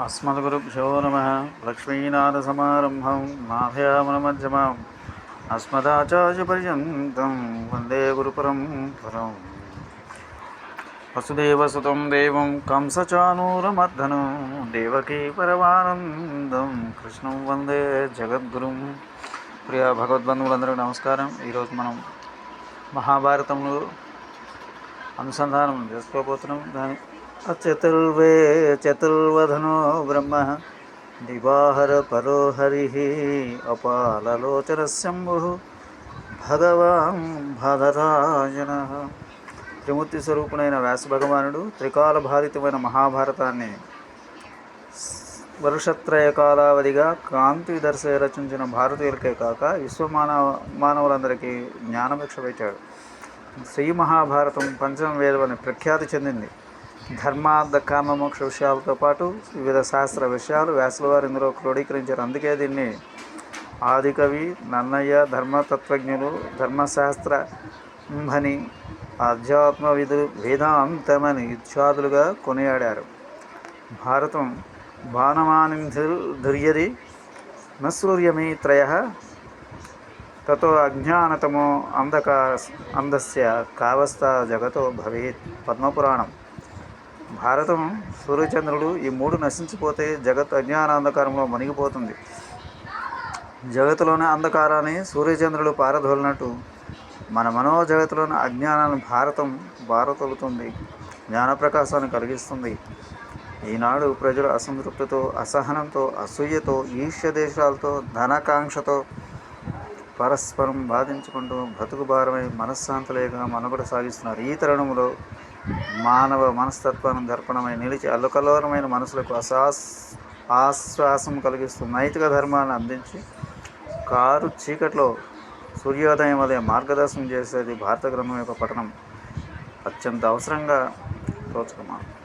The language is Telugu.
అస్మద్గురుభ్యో నమ లక్ష్మీనాథసమారంభం నాభయామనమధ్యమాం అస్మదాచార్యపర్యంతం వందే గురుపరం పరం వసుదేవసుతం దేవం కంసచానూరమర్ధనం దేవకీ పరమానందం కృష్ణం వందే జగద్గురుం ప్రియ భగవద్బంధువులందరికీ నమస్కారం ఈరోజు మనం మహాభారతంలో అనుసంధానం చేసుకోబోతున్నాం. దాని అచతుర్వే చతుర్వధనో బ్రహ్మ దివాహర పరోహరి అపాలలోచన శంభు భగవాన్ భదరాజన త్రిమూర్తి స్వరూపుడైన వ్యాస భగవానుడు త్రికాల బాధితమైన మహాభారతాన్ని వరుషత్రయ కాలావధిగా కాంతి దర్శ రచించిన భారతీయులకే కాక విశ్వ మానవ మానవులందరికీ జ్ఞానభిక్ష పెట్టాడు శ్రీ మహాభారతం పంచమ వేదం అని ప్రఖ్యాతి చెందింది. ధర్మార్థ కామ మోక్ష విషయాలతో పాటు వివిధ శాస్త్ర విషయాలు వ్యాసులవారు ఇందులో క్రోడీకరించారు. అందుకే దీన్ని ఆదికవి నన్నయ్య ధర్మతత్వజ్ఞులు ధర్మశాస్త్ర అని ఆధ్యాత్మ విధులు వేదాంతమని ఇత్యాదులుగా కొనియాడారు. భారతం బాణమానింధుర్యది నసూర్యమి త్రయ తతో అజ్ఞానతమో అంధక అంధస్య కావస్థ జగతో భవేత్ పద్మపురాణం. భారతం సూర్యచంద్రుడు ఈ మూడు నశించిపోతే జగత్ అజ్ఞాన అంధకారంలో మునిగిపోతుంది. జగత్తులోని అంధకారాన్ని సూర్యచంద్రుడు పారదోలినట్టు మన మనోజగత్తులోని అజ్ఞానాన్ని భారతం బారతొలుతుంది జ్ఞానప్రకాశాన్ని కలిగిస్తుంది. ఈనాడు ప్రజలు అసంతృప్తితో అసహనంతో అసూయతో ఈర్ష్య దేశాలతో ధనాకాంక్షతో పరస్పరం బాధించుకుంటూ బ్రతుకు భారమై మనశ్శాంతి లేక మనుగడ సాగిస్తున్నారు. ఈ తరుణంలో మానవ మనస్తత్వాన్ని దర్పణమై నిలిచి అల్లుకలోరమైన మనసులకు అసాస్ ఆశ్వాసం కలిగిస్తూ నైతిక ధర్మాన్ని అందించి కారు చీకట్లో సూర్యోదయం వలె మార్గదర్శనం చేసేది భారత గ్రంథం యొక్క పఠనం. అత్యంత అవసరంగా తోచుకున్నాను